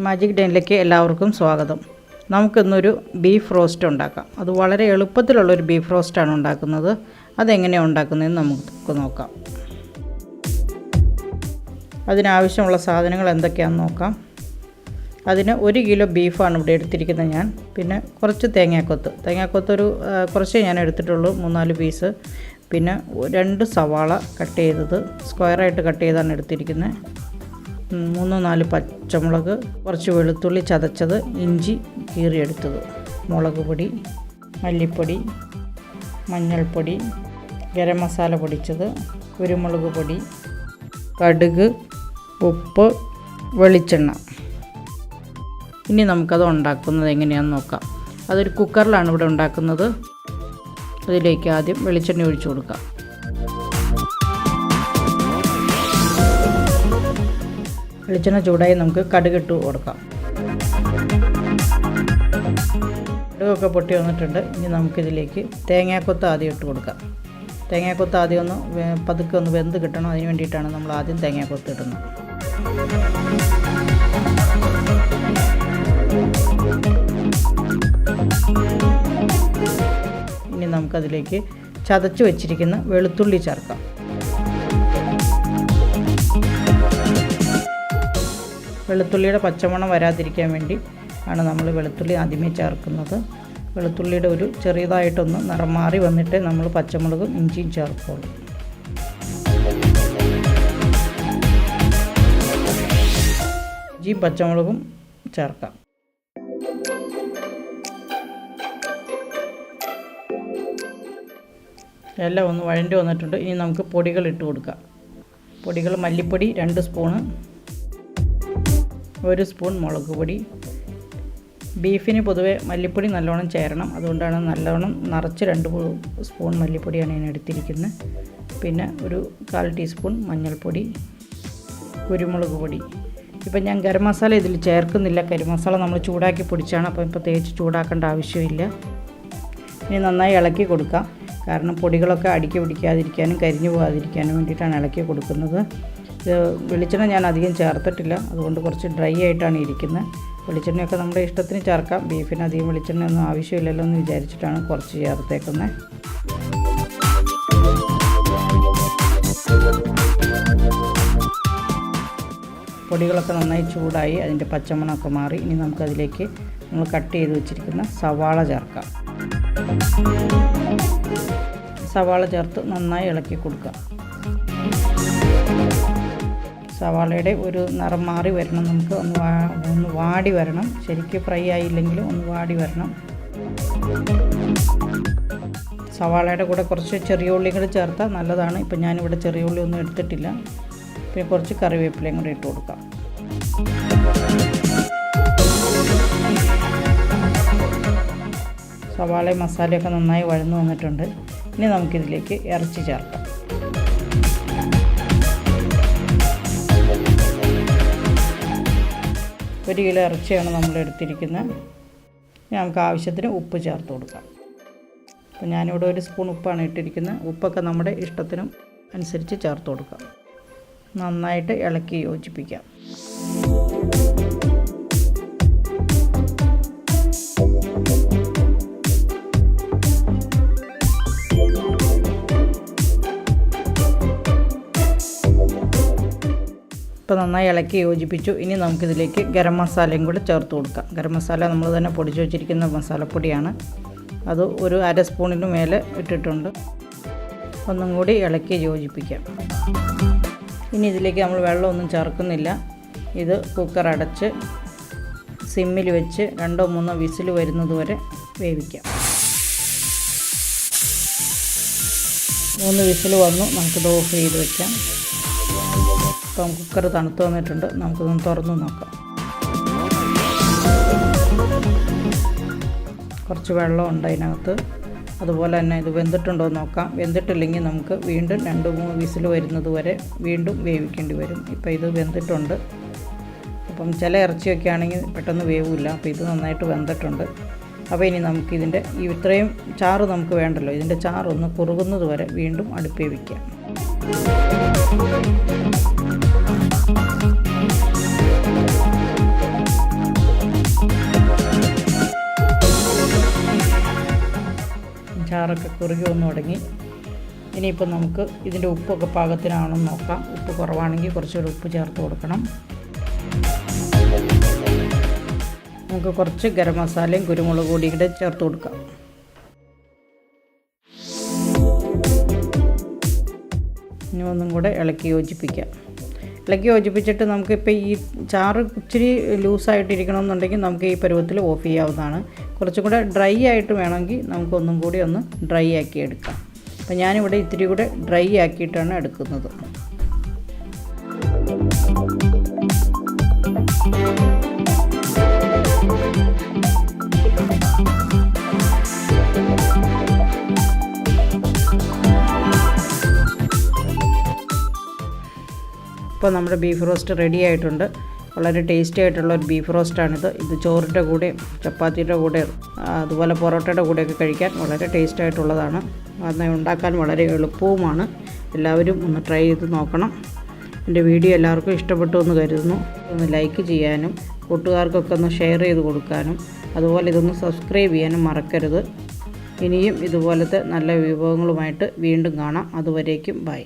Magic ഡെയിനിലേക്ക് എല്ലാവർക്കും സ്വാഗതം. നമുക്കിന്നൊരു ബീഫ് റോസ്റ്റ് ഉണ്ടാക്കാം. അത് വളരെ എളുപ്പത്തിലുള്ളൊരു ബീഫ് റോസ്റ്റാണ് ഉണ്ടാക്കുന്നത്. അതെങ്ങനെയാണ് ഉണ്ടാക്കുന്നതെന്ന് നമുക്ക് നോക്കാം. അതിനാവശ്യമുള്ള സാധനങ്ങൾ എന്തൊക്കെയാണെന്ന് നോക്കാം. അതിന് ഒരു കിലോ ബീഫാണ് ഇവിടെ എടുത്തിരിക്കുന്നത് ഞാൻ. പിന്നെ കുറച്ച് തേങ്ങാക്കൊത്ത്. തേങ്ങാക്കൊത്തൊരു കുറച്ചേ ഞാൻ എടുത്തിട്ടുള്ളൂ മൂന്നാൽ പീസ്. പിന്നെ രണ്ട് സവാള കട്ട് ചെയ്തത്. സ്ക്വയറായിട്ട് കട്ട് ചെയ്താണ് എടുത്തിരിക്കുന്നത്. മൂന്നോ നാല് പച്ചമുളക് കുറച്ച് വെളുത്തുള്ളി ചതച്ചത് ഇഞ്ചി കീറിയെടുത്തത്. മുളക് പൊടി മല്ലിപ്പൊടി മഞ്ഞൾപ്പൊടി ഗരം മസാല പൊടിച്ചത് കുരുമുളക് പൊടി കടുക് ഉപ്പ് വെളിച്ചെണ്ണ. ഇനി നമുക്കത് ഉണ്ടാക്കുന്നത് എങ്ങനെയാണെന്ന് നോക്കാം. അതൊരു കുക്കറിലാണ് ഇവിടെ ഉണ്ടാക്കുന്നത്. അതിലേക്ക് ആദ്യം വെളിച്ചെണ്ണ ഒഴിച്ചു കൊടുക്കാം. വെളിച്ചെണ്ണ ചൂടായി നമുക്ക് കടുകിട്ട് കൊടുക്കാം. കടുകൊക്കെ പൊട്ടി വന്നിട്ടുണ്ട്. ഇനി നമുക്കിതിലേക്ക് തേങ്ങാക്കൊത്ത് ആദ്യം ഇട്ട് കൊടുക്കാം. തേങ്ങാക്കൊത്ത് ആദ്യം ഒന്ന് പതുക്കെ ഒന്ന് വെന്ത് കിട്ടണം. അതിന് വേണ്ടിയിട്ടാണ് നമ്മൾ ആദ്യം തേങ്ങാക്കൊത്ത് ഇടുന്നത്. ഇനി നമുക്കതിലേക്ക് ചതച്ച് വെച്ചിരിക്കുന്ന വെളുത്തുള്ളി ചേർക്കാം. വെളുത്തുള്ളിയുടെ പച്ചമണം വരാതിരിക്കാൻ വേണ്ടി ആണ് നമ്മൾ വെളുത്തുള്ളി ആദ്യമേ ചേർക്കുന്നത്. വെളുത്തുള്ളിയുടെ ഒരു ചെറിയതായിട്ടൊന്ന് നിറം മാറി വന്നിട്ട് നമ്മൾ പച്ചമുളകും ഇഞ്ചിയും ചേർക്കുള്ളൂ. ഇഞ്ചിയും പച്ചമുളകും ചേർക്കാം. എല്ലാം ഒന്ന് വഴണ്ടി വന്നിട്ടുണ്ട്. ഇനി നമുക്ക് പൊടികൾ ഇട്ട് കൊടുക്കാം. പൊടികൾ മല്ലിപ്പൊടി രണ്ട് സ്പൂണ് ഒരു സ്പൂൺ മുളക് പൊടി. ബീഫിന് പൊതുവെ മല്ലിപ്പൊടി നല്ലോണം ചേരണം. അതുകൊണ്ടാണ് നല്ലോണം നിറച്ച് രണ്ട് സ്പൂൺ മല്ലിപ്പൊടിയാണ് ഞാൻ എടുത്തിരിക്കുന്നത്. പിന്നെ ഒരു കാൽ ടീസ്പൂൺ മഞ്ഞൾപ്പൊടി കുരുമുളക് പൊടി. ഇപ്പം ഞാൻ ഗരം മസാല ഇതിൽ ചേർക്കുന്നില്ല. കരിമസാല മസാല നമ്മൾ ചൂടാക്കി പൊടിച്ചാണ്. അപ്പോൾ ഇപ്പോൾ തേച്ച് ചൂടാക്കേണ്ട ആവശ്യമില്ല. ഇനി നന്നായി ഇളക്കി കൊടുക്കാം. കാരണം പൊടികളൊക്കെ അടുക്കി പിടിക്കാതിരിക്കാനും കരിഞ്ഞു പോകാതിരിക്കാനും വേണ്ടിയിട്ടാണ് ഇളക്കി കൊടുക്കുന്നത്. വെളിച്ചെണ്ണ ഞാൻ അധികം ചേർത്തിട്ടില്ല. അതുകൊണ്ട് കുറച്ച് ഡ്രൈ ആയിട്ടാണ് ഇരിക്കുന്നത്. വെളിച്ചെണ്ണയൊക്കെ നമ്മുടെ ഇഷ്ടത്തിന് ചേർക്കാം. ബീഫിന് അധികം വെളിച്ചെണ്ണയൊന്നും ആവശ്യമില്ലല്ലോ എന്ന് വിചാരിച്ചിട്ടാണ് കുറച്ച് ചേർത്തേക്കുന്നത്. പൊടികളൊക്കെ നന്നായി ചൂടായി അതിന്റെ പച്ചമണമൊക്കെ മാറി. ഇനി നമുക്കതിലേക്ക് നമ്മൾ കട്ട് ചെയ്ത് വെച്ചിരിക്കുന്ന സവാള ചേർക്കാം. സവാള ചേർത്ത് നന്നായി ഇളക്കി കൊടുക്കാം. സവാളയുടെ ഒരു നിറം മാറി വരണം. നമുക്ക് ഒന്ന് ഒന്ന് വാടി വരണം. ശരിക്കും ഫ്രൈ ആയില്ലെങ്കിലും ഒന്ന് വാടി വരണം. സവാളയുടെ കൂടെ കുറച്ച് ചെറിയ ഉള്ളിയും കൂടെ ചേർത്താൽ നല്ലതാണ്. ഇപ്പം ഞാനിവിടെ ചെറിയ ഉള്ളി ഒന്നും എടുത്തിട്ടില്ല. പിന്നെ കുറച്ച് കറിവേപ്പിലയും കൂടെ ഇട്ട് കൊടുക്കാം. സവാളയും മസാലയൊക്കെ നന്നായി വഴന്നു വന്നിട്ടുണ്ട്. ഇനി നമുക്കിതിലേക്ക് ഇറച്ചി ചേർക്കാം. ഒരു കിലോ ഇറച്ചിയാണ് നമ്മൾ എടുത്തിരിക്കുന്നത്. നമുക്ക് ആവശ്യത്തിന് ഉപ്പ് ചേർത്ത് കൊടുക്കാം. അപ്പോൾ ഞാനിവിടെ ഒരു സ്പൂൺ ഉപ്പാണ് ഇട്ടിരിക്കുന്നത്. ഉപ്പൊക്കെ നമ്മുടെ ഇഷ്ടത്തിനും അനുസരിച്ച് ചേർത്ത് കൊടുക്കാം. നന്നായിട്ട് ഇളക്കി യോജിപ്പിക്കാം. ഇപ്പോൾ നന്നായി ഇളക്കി യോജിപ്പിച്ചു. ഇനി നമുക്കിതിലേക്ക് ഗരം മസാലയും കൂടി ചേർത്ത് കൊടുക്കാം. ഗരം മസാല നമ്മൾ തന്നെ പൊടിച്ചു വെച്ചിരിക്കുന്ന മസാലപ്പൊടിയാണ്. അത് ഒരു അര സ്പൂണിന് മേലെ ഇട്ടിട്ടുണ്ട്. ഒന്നും കൂടി ഇളക്കി യോജിപ്പിക്കാം. ഇനി ഇതിലേക്ക് നമ്മൾ വെള്ളമൊന്നും ചേർക്കുന്നില്ല. ഇത് കുക്കർ അടച്ച് സിമ്മിൽ വെച്ച് രണ്ടോ മൂന്നോ വിസിൽ വരുന്നത് വരെ വേവിക്കാം. മൂന്ന് വിസിൽ വന്നു. നമുക്കിത് ഓഫ് ചെയ്ത് വെക്കാം. ഇപ്പം കുക്കർ തണുത്ത് വന്നിട്ടുണ്ട്. നമുക്കൊന്ന് തുറന്നു നോക്കാം. കുറച്ച് വെള്ളമുണ്ട് അതിനകത്ത്. അതുപോലെ തന്നെ ഇത് വെന്തിട്ടുണ്ടോ എന്ന് നോക്കാം. വെന്തിട്ടില്ലെങ്കിൽ നമുക്ക് വീണ്ടും രണ്ട് മൂന്ന് വിസിൽ വരുന്നത് വരെ വീണ്ടും വേവിക്കേണ്ടി വരും. ഇപ്പോൾ ഇത് വെന്തിട്ടുണ്ട്. അപ്പം ചില ഇറച്ചിയൊക്കെ ആണെങ്കിൽ പെട്ടെന്ന് വേവില്ല. അപ്പോൾ ഇത് നന്നായിട്ട് വെന്തിട്ടുണ്ട്. അപ്പോൾ ഇനി നമുക്ക് ഇതിന്റെ ഈ ഇത്രയും ചാറ് നമുക്ക് വേണ്ടല്ലോ. ഇതിന്റെ ചാറൊന്ന് കുറുകുന്നത് വരെ വീണ്ടും അടുപ്പേ വയ്ക്കാം ചാറൊക്കെ കുറുകി ഒന്ന് തുടങ്ങി. ഇനിയിപ്പോൾ നമുക്ക് ഇതിന്റെ ഉപ്പൊക്കെ പാകത്തിനാണെന്ന് നോക്കാം. ഉപ്പ് കുറവാണെങ്കിൽ കുറച്ചുകൂടി ഉപ്പ് ചേർത്ത് കൊടുക്കണം. നമുക്ക് കുറച്ച് ഗരം മസാലയും കുരുമുളക് പൊടിയും കൂടെ ചേർത്ത് കൊടുക്കാം. ഇനി ഒന്നും കൂടെ ഇളക്കി യോജിപ്പിക്കാം. ഇളക്കി യോജിപ്പിച്ചിട്ട് നമുക്കിപ്പോൾ ഈ ചാറ് ഇച്ചിരി ലൂസായിട്ടിരിക്കണമെന്നുണ്ടെങ്കിൽ നമുക്ക് ഈ പരുവത്തിൽ ഓഫ് ചെയ്യാവുന്നതാണ്. കുറച്ചും കൂടെ ഡ്രൈ ആയിട്ട് വേണമെങ്കിൽ നമുക്കൊന്നും കൂടി ഒന്ന് ഡ്രൈ ആക്കി എടുക്കാം. അപ്പോൾ ഞാനിവിടെ ഇത്തിരി കൂടെ ഡ്രൈ ആക്കിയിട്ടാണ് എടുക്കുന്നത്. ഇപ്പോൾ നമ്മുടെ ബീഫ് റോസ്റ്റ് റെഡി ആയിട്ടുണ്ട്. വളരെ ടേസ്റ്റി ആയിട്ടുള്ള ഒരു ബീഫ് റോസ്റ്റാണിത്. ഇത് ചോറിന്റെ കൂടെയും ചപ്പാത്തിയുടെ കൂടെയും അതുപോലെ പൊറോട്ടയുടെ കൂടെയൊക്കെ കഴിക്കാൻ വളരെ ടേസ്റ്റ് ആയിട്ടുള്ളതാണ്. അത് ഉണ്ടാക്കാൻ വളരെ എളുപ്പവുമാണ്. എല്ലാവരും ഒന്ന് ട്രൈ ചെയ്ത് നോക്കണം. എന്റെ വീഡിയോ എല്ലാവർക്കും ഇഷ്ടപ്പെട്ടു എന്ന് കരുതുന്നു. ഒന്ന് ലൈക്ക് ചെയ്യാനും കൂട്ടുകാർക്കൊക്കെ ഒന്ന് ഷെയർ ചെയ്ത് കൊടുക്കാനും അതുപോലെ ഇതൊന്ന് സബ്സ്ക്രൈബ് ചെയ്യാനും മറക്കരുത്. ഇനിയും ഇതുപോലത്തെ നല്ല വിഭവങ്ങളുമായിട്ട് വീണ്ടും കാണാം. അതുവരേക്കും ബൈ.